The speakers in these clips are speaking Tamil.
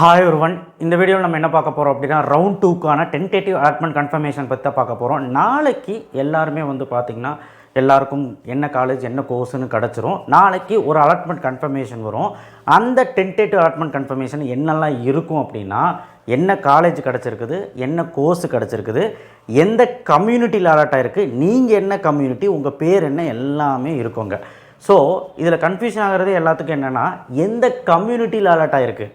ஹாய் ஒருவன் இந்த வீடியோவில் நம்ம என்ன பார்க்க போகிறோம் அப்படின்னா ரவுண்ட் டூக்கான டென்டேட்டிவ் அலாட்மெண்ட் கன்ஃபர்மேஷன் பற்றி தான் பார்க்க போகிறோம் நாளைக்கு எல்லாருமே வந்து பார்த்திங்கன்னா எல்லாருக்கும் என்ன காலேஜ் என்ன கோர்ஸ்னு கிடச்சிரும். நாளைக்கு ஒரு அலாட்மெண்ட் கன்ஃபர்மேஷன் வரும். அந்த டென்டேட்டிவ் அலாட்மெண்ட் கன்ஃபர்மேஷன் என்னெல்லாம் இருக்கும் அப்படின்னா என்ன காலேஜ் கிடச்சிருக்குது என்ன கோர்ஸ் கிடச்சிருக்குது எந்த கம்யூனிட்டியில் அலாட் ஆகிருக்கு நீங்கள் என்ன கம்யூனிட்டி உங்கள் பேர் என்ன எல்லாமே இருக்குங்க. ஸோ இதில் கன்ஃபியூஷன் ஆகிறது எல்லாத்துக்கும் என்னென்னா எந்த கம்யூனிட்டியில் அலாட் ஆகிருக்கு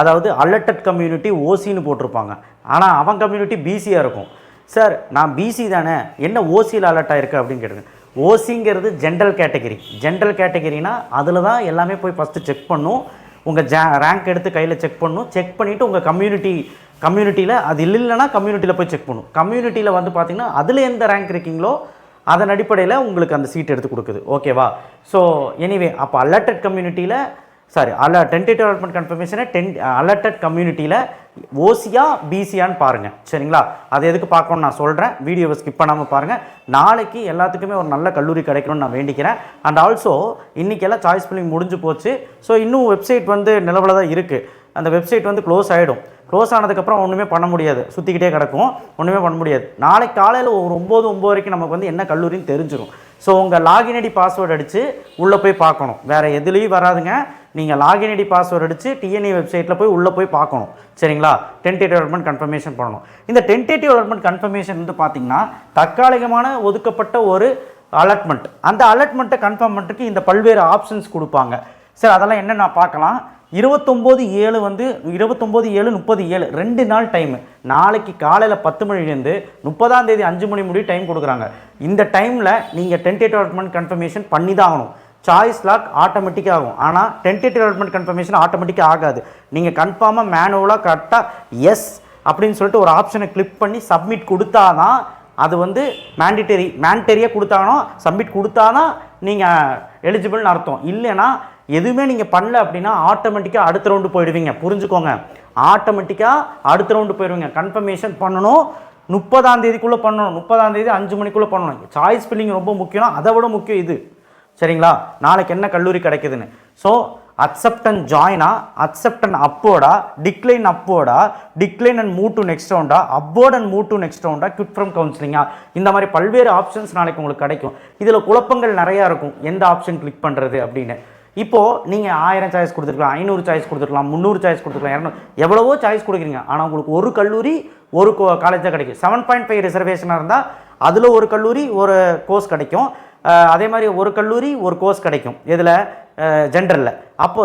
அதாவது அலர்டட் கம்யூனிட்டி ஓசின்னு போட்டிருப்பாங்க. ஆனால் அவன் கம்யூனிட்டி பிசியாக இருக்கும். சார் நான் பிசி தானே. என்ன ஓசியில் அலர்ட் ஆகிருக்கு அப்படின்னு கேட்டுங்க ஓசிங்கிறது ஜென்ரல் கேட்டகரி ஜென்ரல் கேட்டகரினா அதில் தான் எல்லாமே போய் ஃபஸ்ட்டு செக் பண்ணும். உங்கள் ஜே ரேங்க் எடுத்து கையில் செக் பண்ணும். செக் பண்ணிவிட்டு உங்கள் கம்யூனிட்டி கம்யூனிட்டியில் அது இல்லைன்னா கம்யூனிட்டியில் போய் செக் பண்ணும். கம்யூனிட்டியில் வந்து பார்த்தீங்கன்னா அதில் எந்த ரேங்க் இருக்கீங்களோ அதன் அடிப்படையில் உங்களுக்கு அந்த சீட் எடுத்து கொடுக்குது. ஓகேவா ஸோ எனிவே அப்போ அலர்டட் கம்யூனிட்டியில் சாரி அல டென்டேட்டிவ் டெவலப்மெண்ட் கன்ஃபர்மேஷனை டென் அலர்டட் கம்யூனிட்டியில் ஓசியா பிசியான்னு பாருங்கள் சரிங்களா? அது எதுக்கு பார்க்கணும்னு நான் சொல்கிறேன் வீடியோவை ஸ்கிப் பண்ணாமல் பாருங்கள் நாளைக்கு எல்லாத்துக்குமே ஒரு நல்ல கல்லூரி கிடைக்கணும்னு நான் வேண்டிக்கிறேன். அண்ட் ஆல்சோ இன்றைக்கெல்லாம் சாய்ஸ் ஃபில்லிங் முடிஞ்சு போச்சு. ஸோ இன்னும் வெப்சைட் வந்து நிலவில் தான் இருக்குது அந்த வெப்சைட் வந்து க்ளோஸ் ஆகிடும் க்ளோஸ் ஆனதுக்கப்புறம் ஒன்றுமே பண்ண முடியாது. சுற்றிக்கிட்டே கிடக்கும். ஒன்றுமே பண்ண முடியாது. நாளைக்கு காலையில் ஒரு ஒம்பது ஒம்பது வரைக்கும் நமக்கு வந்து என்ன கல்லூரின்னு தெரிஞ்சிடும் ஸோ உங்கள் லாகின் ஐடி பாஸ்வேர்டு அடித்து உள்ளே போய் பார்க்கணும். வேறு எதுலேயும் வராதுங்க. நீங்கள் லாகின் ஐடி பாஸ்வேர்டு அடித்து டிஎன்ஏ வெப்சைட்டில் போய் உள்ளே போய் பார்க்கணும். சரிங்களா? டென்டேட்டிவ் டெவலப்மெண்ட் கன்ஃபர்மேஷன் பண்ணணும். இந்த டென்டேட்டிவ் டெவலப்மெண்ட் கன்ஃபர்மேஷன் வந்து பார்த்தீங்கன்னா தற்காலிகமான ஒதுக்கப்பட்ட ஒரு அலாட்மெண்ட் அந்த அலாட்மெண்ட்டை கன்ஃபார்ம் பண்ணுறதுக்கு இந்த பல்வேறு ஆப்ஷன்ஸ் கொடுப்பாங்க. சரி அதெல்லாம் என்ன நான் பார்க்கலாம். இருபத்தொம்போது ஏழு வந்து இருபத்தொம்போது ஏழு முப்பது ஏழு ரெண்டு நாள் டைமு நாளைக்கு காலையில் பத்து மணிலேருந்து முப்பதாம் தேதி அஞ்சு மணி முடிவு டைம் கொடுக்குறாங்க. இந்த டைமில் நீங்கள் டென்டேட்டிவ் டெவலப்மெண்ட் கன்ஃபர்மேஷன் பண்ணி தான் ஆகணும். சாய்ஸ் லாக் ஆட்டோமேட்டிக்காக ஆகும். ஆனால் டென்டேட்டிவ் டெவலப்மெண்ட் கன்ஃபர்மேஷன் ஆட்டோமேட்டிக்காக ஆகாது. நீங்கள் கன்ஃபார்மாக மேனுவலாக கரெக்டாக எஸ் அப்படின்னு சொல்லிட்டு ஒரு ஆப்ஷனை கிளிக் பண்ணி சப்மிட் கொடுத்தா தான் அது வந்து மேண்டிட்டரி மேண்டரியாக கொடுத்தாங்கன்னா சப்மிட் கொடுத்தா தான் நீங்கள் எலிஜிபிள்னு அர்த்தம். இல்லைன்னா எதுவுமே நீங்கள் பண்ணல அப்படின்னா ஆட்டோமேட்டிக்காக அடுத்த ரவுண்டு போயிடுவீங்க. புரிஞ்சுக்கோங்க. ஆட்டோமேட்டிக்காக அடுத்த ரவுண்டு போயிடுவீங்க. கன்ஃபர்மேஷன் பண்ணணும். முப்பதாம் தேதிக்குள்ளே பண்ணணும். முப்பதாம் தேதி அஞ்சு மணிக்குள்ளே பண்ணணும். சாய்ஸ் ஃபில்லிங் ரொம்ப முக்கியம். அதை விட முக்கியம் இது. சரிங்களா? நாளைக்கு என்ன கல்லூரி கிடைக்குதுன்னு? ஸோ அக்செப்டன் அண்ட் ஜாயினா அக்செப்டன் அப்போடா decline அப்போடா decline and move to next ரவுண்டா upward and move to next ரவுண்டா குவிட் ஃப்ரம் கவுன்சிலிங்கா இந்த மாதிரி பல்வேறு ஆப்ஷன்ஸ் நாளைக்கு உங்களுக்கு கிடைக்கும். இதில் குழப்பங்கள் நிறையா இருக்கும். எந்த ஆப்ஷன் கிளிக் பண்ணுறது அப்படின்னு. இப்போது நீங்கள் ஆயிரம் சாய்ஸ் கொடுத்துருக்கலாம் ஐநூறு சாய்ஸ் கொடுத்துருக்கலாம் முந்நூறு சாய்ஸ் கொடுத்துருக்கலாம் இரநூறு எவ்வளவோ சாய்ஸ் கொடுக்குறீங்க. ஆனால் உங்களுக்கு ஒரு கல்லூரி ஒரு காலேஜ் தான் கிடைக்கும். செவன் பாயிண்ட் ஃபைவ் ரிசர்வேஷனாக இருந்தால் அதில் ஒரு கல்லூரி ஒரு கோர்ஸ் கிடைக்கும். அதே மாதிரி ஒரு கல்லூரி ஒரு கோர்ஸ் கிடைக்கும். இதில் ஜென்ரலில் அப்போ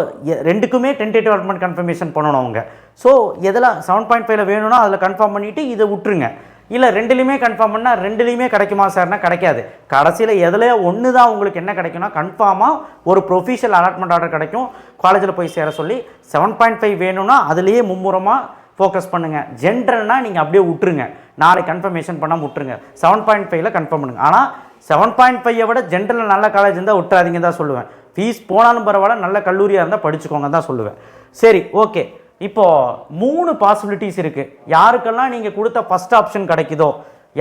ரெண்டுக்குமே டென்டேட்டிவ் டெவலப்மெண்ட் கன்ஃபர்மேஷன் பண்ணணும் அவங்க. ஸோ எதெல்லாம் செவன் பாயிண்ட் ஃபைவ்ல வேணும்னா அதில் கன்ஃபார்ம் பண்ணிவிட்டு இதை விட்டுருங்க. இல்லை ரெண்டுலேயுமே கன்ஃபார்ம் பண்ணால் ரெண்டுலேயுமே கிடைக்குமா சார்னா கிடைக்காது. கடைசியில் எதுலையோ ஒன்று தான் உங்களுக்கு என்ன கிடைக்கும்னா கன்ஃபார்மாக ஒரு ப்ரொஃபிஷியல் அலாட்மெண்ட் ஆர்டர் கிடைக்கும். காலேஜில் போய் சேர சொல்லி செவன் பாயிண்ட் ஃபைவ் வேணும்னா அதுலேயே மும்முரமாக ஃபோக்கஸ் பண்ணுங்கள் ஜென்ரல்னால் நீங்கள் அப்படியே விட்டுருங்க. நாளைக்கு கன்ஃபர்மேஷன் பண்ணால் விட்டுருங்க. செவன் பாயிண்ட் ஃபைவ்ல கன்ஃபார்ம் பண்ணுங்கள் ஆனால் செவன் பாயிண்ட் ஃபைவை விட ஜென்ரலில் நல்ல காலேஜ் இருந்தால் விட்டுறாதீங்க தான் சொல்லுவேன். ஃபீஸ் போனாலும் பரவாயில்ல நல்ல கல்லூரியாக இருந்தால் படிச்சுக்கோங்க தான் சொல்லுவேன். சரி ஓகே இப்போது மூணு பாசிபிலிட்டிஸ் இருக்குது யாருக்கெல்லாம் நீங்கள் கொடுத்த ஃபஸ்ட் ஆப்ஷன் கிடைக்குதோ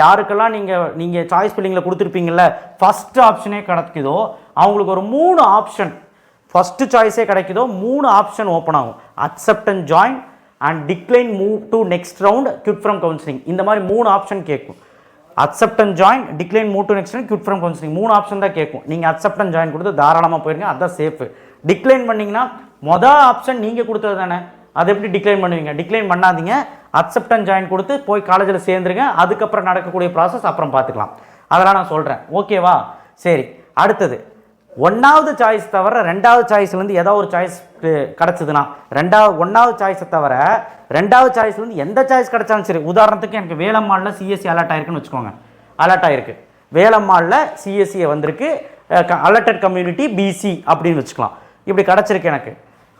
யாருக்கெல்லாம் நீங்கள் நீங்கள் சாய்ஸ் பில்லிங்கில் கொடுத்துருப்பீங்கள்ல ஃபஸ்ட் ஆப்ஷனே கிடைக்குதோ அவங்களுக்கு ஒரு மூணு ஆப்ஷன் ஃபஸ்ட்டு சாய்ஸே கிடைக்குதோ மூணு ஆப்ஷன் ஓப்பன் ஆகும். Accept and join and decline move to next round quit from counselling இந்த மாதிரி மூணு ஆப்ஷன் கேட்கும். Accept and join decline move to next good quit from counselling மூணு ஆப்ஷன் தான் கேட்கும். நீங்கள் அக்செப்ட் அண்ட் ஜாயின் கொடுத்து தாராளமாக போயிருங்க அதான் சேஃபு டிக்ளைன் பண்ணிங்கன்னா மொதல் ஆப்ஷன் நீங்கள் கொடுத்தது தானே. அதை எப்படி டிக்ளைன் பண்ணுவீங்க? டிக்ளைன் பண்ணாதீங்க. அக்செப்ட் அண்ட் ஜாயின் கொடுத்து போய் காலேஜில் சேர்ந்துருங்க. அதுக்கப்புறம் நடக்கக்கூடிய ப்ராசஸ் அப்புறம் பார்த்துக்கலாம். அதெல்லாம் நான் சொல்கிறேன் ஓகேவா சரி. அடுத்தது. ஒன்றாவது சாய்ஸ் தவிர ரெண்டாவது சாய்ஸ்லேருந்து ஏதோ ஒரு சாய்ஸ் கிடச்சிதுன்னா ரெண்டாவது ஒன்றாவது சாய்ஸை தவிர ரெண்டாவது சாய்ஸ் வந்து எந்த சாய்ஸ் கிடைச்சாலும் சரி உதாரணத்துக்கு எனக்கு வேலம்மாளில் சிஎஸ்சி அலர்ட் ஆயிருக்குன்னு வச்சுக்கோங்க. அலர்ட் ஆயிருக்கு. வேலம்மாளில் சிஎஸ்சியை வந்திருக்கு அலர்டட் கம்யூனிட்டி பிசி அப்படின்னு வச்சுக்கலாம். இப்படி கிடச்சிருக்கு எனக்கு.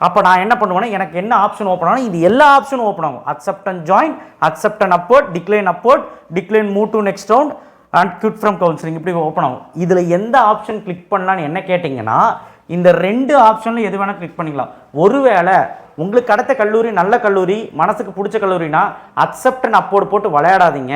அப்போ நான் என்ன பண்ணுவேன்னா எனக்கு என்ன ஆப்ஷன் ஓப்பன் ஆகும் இது எல்லா ஆப்ஷனும் ஓப்பன் ஆகும். Accept and join accept and upward decline upward decline move to next round and quit from counselling இப்படி ஓப்பன் ஆகும். இதில் எந்த ஆப்ஷன் கிளிக் பண்ணலான்னு என்ன கேட்டிங்கன்னா இந்த ரெண்டு ஆப்ஷனில் எது வேணால் கிளிக் பண்ணிக்கலாம். ஒருவேளை உங்களுக்கு அடுத்த கல்லூரி நல்ல கல்லூரி மனசுக்கு பிடிச்ச கல்லூரினா அக்செப்டன் அப்போடு போட்டு விளையாடாதீங்க.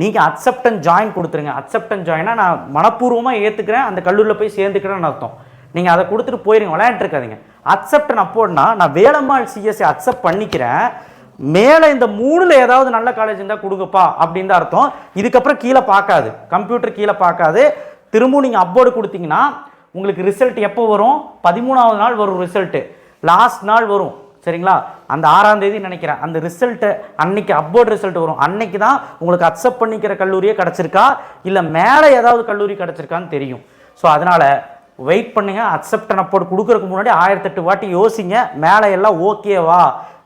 நீங்கள் அக்செப்டன் ஜாயின் கொடுத்துருங்க. அக்செப்டன் ஜாயினாக ஜாயினா நான் மனப்பூர்வமாக ஏற்றுக்கிறேன் அந்த கல்லூரியில் போய் சேர்ந்துக்கிறேன்னு அர்த்தம். நீங்கள் அதை கொடுத்துட்டு போயிருங்க விளையாண்டுருக்காதீங்க. அக்செப்டன் அப்போன்னா நான் வேலம்மாள் சிஎஸ்சி அக்செப்ட் பண்ணிக்கிறேன். மேலே இந்த மூணில் ஏதாவது நல்ல காலேஜ் இருந்தால் கொடுங்கப்பா அப்படின்னு தான் அர்த்தம். இதுக்கப்புறம் கீழே பார்க்காது. கம்ப்யூட்டர் கீழே பார்க்காது. திரும்பவும் நீங்கள் அப்போர்டு கொடுத்தீங்கன்னா உங்களுக்கு ரிசல்ட் எப்போ வரும்? பதிமூணாவது நாள் வரும் ரிசல்ட்டு லாஸ்ட் நாள் வரும். சரிங்களா? அந்த ஆறாம் தேதி நினைக்கிறேன். அந்த ரிசல்ட்டு அன்னைக்கு அப்போர்ட் ரிசல்ட் வரும். அன்னைக்கு தான் உங்களுக்கு அக்செப்ட் பண்ணிக்கிற கல்லூரியே கிடச்சிருக்கா? இல்லை மேலே ஏதாவது கல்லூரி கிடச்சிருக்கான்னு தெரியும். ஸோ அதனால் வெயிட் பண்ணுங்கள் அக்செப்ட் அண்ட் அப்போர்ட் கொடுக்கறதுக்கு முன்னாடி ஆயிரத்தெட்டு வாட்டி யோசிங்க. மேலே எல்லாம் ஓகேவா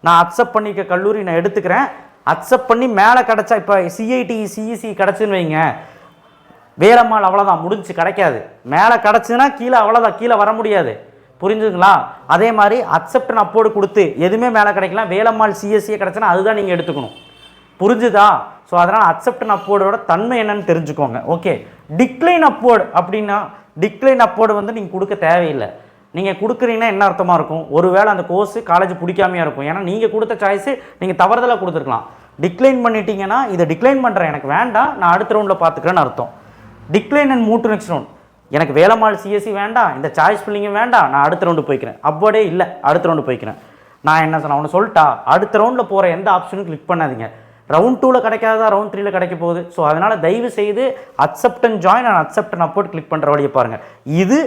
நான் அக்செப்ட் பண்ணிக்க கல்லூரி நான் எடுத்துக்கிறேன். அக்செப்ட் பண்ணி மேலே கிடச்சா இப்போ சிஐடி சிஇசி கிடச்சுன்னு வைங்க. வேலம்மாள் அவ்வளோதான் முடிஞ்சு கிடைக்காது. மேலே கிடச்சுன்னா கீழே அவ்வளோதான் கீழே வர முடியாது. புரிஞ்சுதுங்களா? அதே மாதிரி அக்செப்ட் அப்போடு கொடுத்து எதுவுமே மேலே கிடைக்கலாம் வேலம்மாள் சிஎஸ்சியே கிடச்சுன்னா அதுதான் நீங்கள் எடுத்துக்கணும். புரிஞ்சுதா? ஸோ அதனால் அக்செப்ட் அப்போர்டோட தன்மை என்னன்னு தெரிஞ்சுக்கோங்க. ஓகே டிக்ளைன் அப்போர்டு அப்படின்னா டிக்ளைன் அப்போர்டு வந்து நீங்கள் கொடுக்க தேவையில்லை. நீங்கள் கொடுக்குறீங்கன்னா என்ன அர்த்தமாக இருக்கும்? ஒருவேளை அந்த கோர்ஸ் காலேஜ் பிடிக்காமையாக இருக்கும். ஏன்னா நீங்கள் கொடுத்த சாய்ஸு நீங்கள் தவறுதலாக கொடுத்துருக்கலாம். டிக்ளைன் பண்ணிட்டீங்கன்னா இதை டிக்ளைன் பண்ணுறேன் எனக்கு வேண்டாம். நான் அடுத்த ரவுண்டில் பார்த்துக்கிறேன்னு அர்த்தம். Decline and move to next round எனக்கு வேலம்மாள் சிஎஸ்சி வேண்டாம் இந்த சாய்ஸ் பில்லிங்கும் வேண்டாம் நான் அடுத்த ரவுண்டு போய்க்கிறேன். அப்போடே இல்லை அடுத்த ரவுண்டு போய்க்கிறேன். நான் என்ன சொன்னேன் அவனை சொல்லிட்டா அடுத்த ரவுண்டில் போகிற எந்த ஆப்ஷனும் கிளிக் பண்ணாதீங்க. ரவுண்ட் டூவில் கிடைக்காதா ரவுண்ட் த்ரீல கிடைக்க போகுது. ஸோ அதனால் தயவு செய்து accept and join and accept and upward click பண்ணுற வழியை பாருங்கள் இது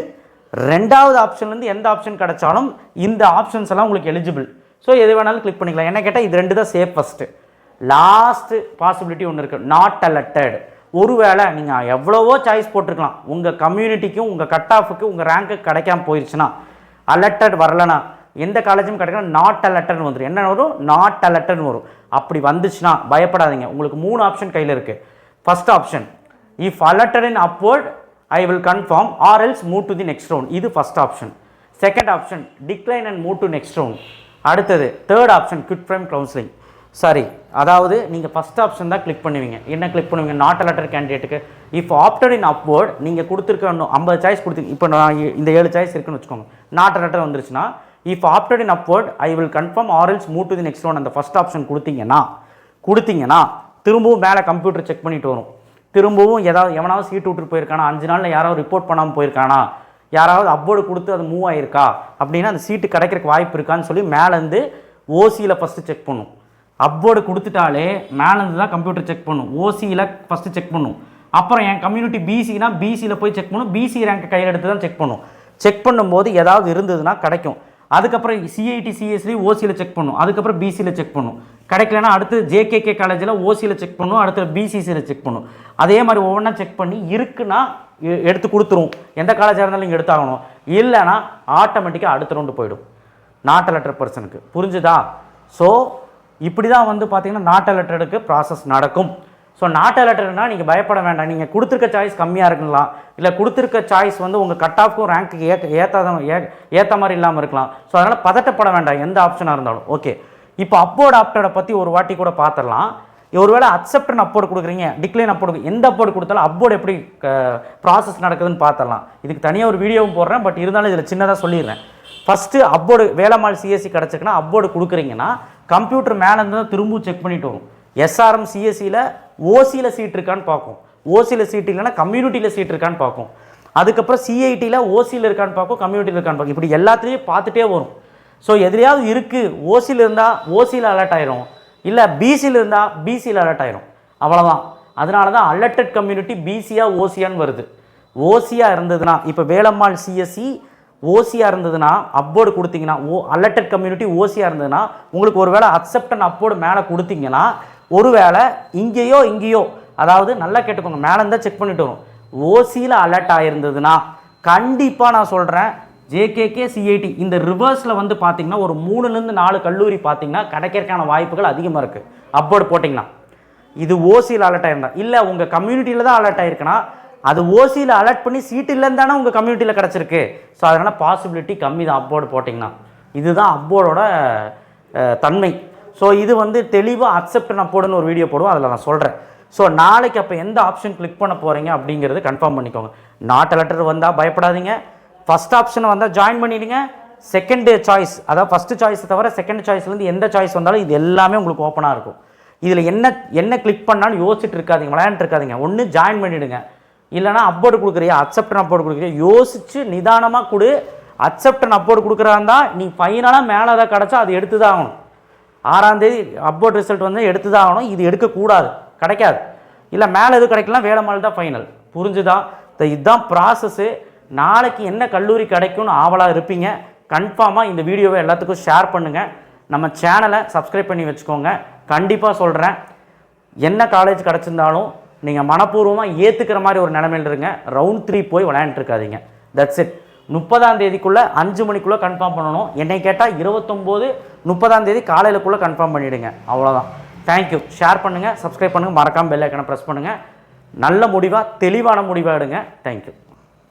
ரெண்டாவது ஆப்ஷன்லேருந்து எந்த ஆப்ஷன் கிடைச்சாலும் இந்த ஆப்ஷன்ஸ் எல்லாம் உங்களுக்கு எலிஜிபிள் ஸோ எது வேணாலும் கிளிக் பண்ணிக்கலாம். என்ன கேட்டால் இது ரெண்டு தான் சேஃபஸ்ட்டு லாஸ்ட்டு பாசிபிலிட்டி ஒன்று இருக்குது நாட் அலர்டட் ஒருவேளை நீங்கள் எவ்வளவோ சாய்ஸ் போட்டிருக்கலாம். உங்கள் கம்யூனிட்டிக்கும் உங்கள் கட் ஆஃபுக்கு உங்கள் ரேங்க்கு கிடைக்காம போயிடுச்சுன்னா அலர்டட் வரலனா எந்த காலேஜும் கிடைக்கணும் நாட் அலர்டட்னு வந்துடும் என்ன வரும்? நாட் அலர்டட்னு வரும். அப்படி வந்துச்சுன்னா பயப்படாதீங்க. உங்களுக்கு மூணு ஆப்ஷன் கையில் இருக்குது first option if allotted in upward I will confirm or else move to the next round இது first option second option decline and move to next round அடுத்தது third option quit from counselling sorry அதாவது நீங்கள் ஃபஸ்ட் ஆப்ஷன் தான் கிளிக் பண்ணுவீங்க. என்ன கிளிக் பண்ணுவீங்க? நாட் லெட்டர் கேண்டிடேட்டுக்கு இஃப் ஆப்டர் இன் அப்வேர்ட் நீங்கள் கொடுத்துருக்க ஐம்பது சாய்ஸ் கொடுத்து இப்போ நான் இந்த ஏழு சாய்ஸ் இருக்குன்னு வச்சுக்கோங்க. நாட் லெட்டர் வந்துருச்சுன்னா if after in upward I will confirm or else move to the next one அந்த ஃபஸ்ட் ஆப்ஷன் கொடுத்தீங்கன்னா கொடுத்தீங்கன்னா திரும்பவும் மேலே கம்ப்யூட்டர் செக் பண்ணிட்டு வரும். திரும்பவும் ஏதாவது எவனாவது சீட் விட்டுட்டு போயிருக்கானா? அஞ்சு நாளில் யாராவது ரிப்போர்ட் பண்ணாமல் போயிருக்கானா? யாராவது அப்வோர்டு கொடுத்து அது மூவ் ஆயிருக்கா? அப்படின்னா அந்த சீட்டு கிடைக்கிறக்கு வாய்ப்பு இருக்கான்னு சொல்லி மேலேருந்து ஓசியில் ஃபஸ்ட்டு செக் பண்ணும். அப்போர்டு கொடுத்துட்டாலே மேலேருந்து தான் கம்ப்யூட்டர் செக் பண்ணும். ஓசியில் ஃபஸ்ட்டு செக் பண்ணும். அப்புறம் என் கம்யூனிட்டி பிசினா பிசியில் போய் செக் பண்ணும். பிசி ரேங்க் கையில் எடுத்து தான் செக் பண்ணும். செக் பண்ணும்போது ஏதாவது இருந்ததுன்னா கிடைக்கும். அதுக்கப்புறம் சிஐடி சிஎஸ்சி ஓசியில் செக் பண்ணும். அதுக்கப்புறம் பிசியில் செக் பண்ணும். கிடைக்கலனா அடுத்து ஜேகேகே காலேஜில் ஓசியில் செக் பண்ணும். அடுத்து பிசிசியில் செக் பண்ணும். அதே மாதிரி ஒவ்வொன்றா செக் பண்ணி இருக்குன்னா எ- எடுத்து கொடுத்துரும். எந்த காலேஜாக இருந்தாலும் நீங்கள் எடுத்தாகணும். இல்லைன்னா ஆட்டோமேட்டிக்காக அடுத்த ரவுண்டு போயிடும். நாட் லெட்டர் பர்சனுக்கு புரிஞ்சுதா? ஸோ இப்படி தான் வந்து பார்த்தீங்கன்னா நாட் லெட்டருக்கு ப்ராசஸ் நடக்கும். ஸோ நாட் லெட்டர்னா நீங்கள் பயப்பட வேண்டாம். நீங்கள் கொடுத்துருக்க சாய்ஸ் கம்மியாக இருக்கலாம். இல்லை கொடுத்துருக்க சாய்ஸ் வந்து உங்கள் கட் ஆஃப்க்கும் ரேங்க்கு ஏற்ற ஏற்றாத ஏ ஏற்ற மாதிரி இல்லாமல் இருக்கலாம். ஸோ அதனால் பதட்டப்பட வேண்டாம். எந்த ஆப்ஷனாக இருந்தாலும். ஓகே இப்போ அப்போர்டு ஆப்டரை பற்றி ஒரு வாட்டி கூட பார்த்துடலாம் ஒருவேளை அக்செப்டன் அப்போர்டு கொடுக்குறீங்க. டிக்ளைன் அப்போர்டு எந்த அப்போர்டு கொடுத்தாலும் அப்போர்டு எப்படி ப்ராசஸ் நடக்குதுன்னு பார்த்துடலாம் இதுக்கு தனியாக ஒரு வீடியோவும் போடுறேன். பட் இருந்தாலும் இதில் சின்னதாக சொல்லிடுறேன். ஃபஸ்ட்டு அப்போர்டு வேலம்மாள் சிஎஸ்சி கிடச்சிக்குன்னா அப்போர்டு கொடுக்குறீங்கன்னா கம்ப்யூட்டர் மேலேருந்து தான் திரும்பவும் செக் பண்ணிட்டு வரும். எஸ்ஆர்எம் சிஎஸ்சியில் ஓசியில் சீட் இருக்கான்னு பார்க்கும். ஓசியில் சீட் இல்லைன்னா கம்யூனிட்டியில் சீட் இருக்கான்னு பார்க்கும். அதுக்கப்புறம் சிஐடியில் ஓசியில் இருக்கான்னு பார்க்கும் கம்யூனிட்டியில் இருக்கான்னு பார்க்கும். இப்படி எல்லாத்துலேயும் பார்த்துட்டே வரும். ஸோ எதுலையாவது இருக்குது ஓசியில் இருந்தால் ஓசியில் அலர்ட் ஆயிரும். இல்லை பிசியில் இருந்தால் பிசியில் அலர்ட் ஆயிரும். அவ்வளோதான் அதனால தான் அலர்டட் கம்யூனிட்டி பிசியாக ஓசியான்னு வருது. ஓசியாக இருந்ததுன்னா இப்போ வேலம்மாள் சிஎஸ்சி ஓசியாக இருந்ததுன்னா அப்போர்டு கொடுத்தீங்கன்னா ஓ அலர்டட் கம்யூனிட்டி ஓசியாக இருந்ததுன்னா உங்களுக்கு ஒரு வேளை அக்செப்டன் அப்போர்டு மேலே கொடுத்தீங்கன்னா ஒருவேளை இங்கேயோ இங்கேயோ அதாவது நல்லா கேட்டுக்கோங்க மேலே இருந்தால் செக் பண்ணிட்டு வரும். ஓசியில் அலர்ட் ஆகிருந்ததுன்னா கண்டிப்பாக நான் சொல்கிறேன் ஜேகேகே சிஐடி இந்த ரிவர்ஸில் வந்து பார்த்தீங்கன்னா ஒரு மூணுலேருந்து நாலு கல்லூரி பார்த்தீங்கன்னா கிடைக்கிறதுக்கான வாய்ப்புகள் அதிகமாக இருக்குது அப்போர்டு போட்டிங்கன்னா. இது ஓசியில் அலர்ட் ஆயிருந்தா. இல்லை உங்கள் கம்யூனிட்டியில் தான் அலர்ட் ஆயிருக்குன்னா அது ஓசியில் அலர்ட் பண்ணி சீட் இல்லைன்னு தானே உங்கள் கம்யூனிட்டியில் கிடச்சிருக்கு. ஸோ அதனால் பாசிபிலிட்டி கம்மி தான் அப்போர்டு போட்டிங்கன்னா. இதுதான் அப்போர்டோட தன்மை. ஸோ இது வந்து தெளிவாக அக்செப்ட் அப்போர்டுன்னு ஒரு வீடியோ போடுவோம் அதில் நான் சொல்கிறேன் ஸோ நாளைக்கு அப்போ எந்த ஆப்ஷன் கிளிக் பண்ண போகிறீங்க அப்படிங்கிறது கன்ஃபார்ம் பண்ணிக்கோங்க. நாட் லெட்டர் வந்தால் பயப்படாதீங்க. ஃபஸ்ட் ஆப்ஷனை வந்தால் ஜாயின் பண்ணிடுங்க. செகண்டு சாய்ஸ் அதாவது ஃபஸ்ட்டு சாய்ஸை தவிர செகண்ட் சாய்ஸ்லேருந்து எந்த சாய்ஸ் வந்தாலும் இது எல்லாமே உங்களுக்கு ஓப்பனாக இருக்கும். இதில் என்ன என்ன கிளிக் பண்ணாலும் யோசிச்சுட்டு இருக்காதிங்க விளையாண்டுட்டு இருக்காதிங்க. ஒன்று ஜாயின் பண்ணிவிடுங்க இல்லைனா அப்போர்டு கொடுக்குறியா? அக்செப்டன் அப்போர்டு கொடுக்குறியா? யோசிச்சு நிதானமாக கொடு. அக்செப்டன் அப்போர்டு கொடுக்குறாந்தா நீ ஃபைனலாக மேலே அதை கிடச்சா அது எடுத்து தான் ஆகணும். ஆறாம் தேதி அப்போர்ட் ரிசல்ட் வந்து எடுத்து தான் ஆகணும். இது எடுக்கக்கூடாது. கிடைக்காது. இல்லை மேலே எதுவும் கிடைக்கலாம்? வேலைமால் தான் ஃபைனல் புரிஞ்சுதா? இதுதான் ப்ராசஸ்ஸு நாளைக்கு என்ன கல்லூரி கிடைக்கும்னு ஆவலாக இருப்பீங்க. கன்ஃபார்மாக இந்த வீடியோவை எல்லாத்துக்கும் ஷேர் பண்ணுங்கள் நம்ம சேனலை சப்ஸ்கிரைப் பண்ணி வச்சுக்கோங்க. கண்டிப்பாக சொல்கிறேன் என்ன காலேஜ் கிடச்சிருந்தாலும் நீங்கள் மனப்பூர்வமாக ஏற்றுக்கிற மாதிரி ஒரு நிலமையில் இருங்க. ரவுண்ட் த்ரீ போய் விளையாண்டுருக்காதீங்க தட்ஸ் இட் முப்பதாம் தேதிக்குள்ளே அஞ்சு மணிக்குள்ளே கன்ஃபார்ம் பண்ணணும். என்னை கேட்டால் இருபத்தொம்போது முப்பதாம் தேதி காலையிலக்குள்ளே கன்ஃபார்ம் பண்ணிவிடுங்க அவ்வளோதான் தேங்க்யூ ஷேர் பண்ணுங்கள் சப்ஸ்கிரைப் பண்ணுங்கள் மறக்காமல் பெல் ஐக்கனை ப்ரெஸ் பண்ணுங்கள் நல்ல முடிவாக தெளிவான முடிவாக எடுங்க. தேங்க்யூ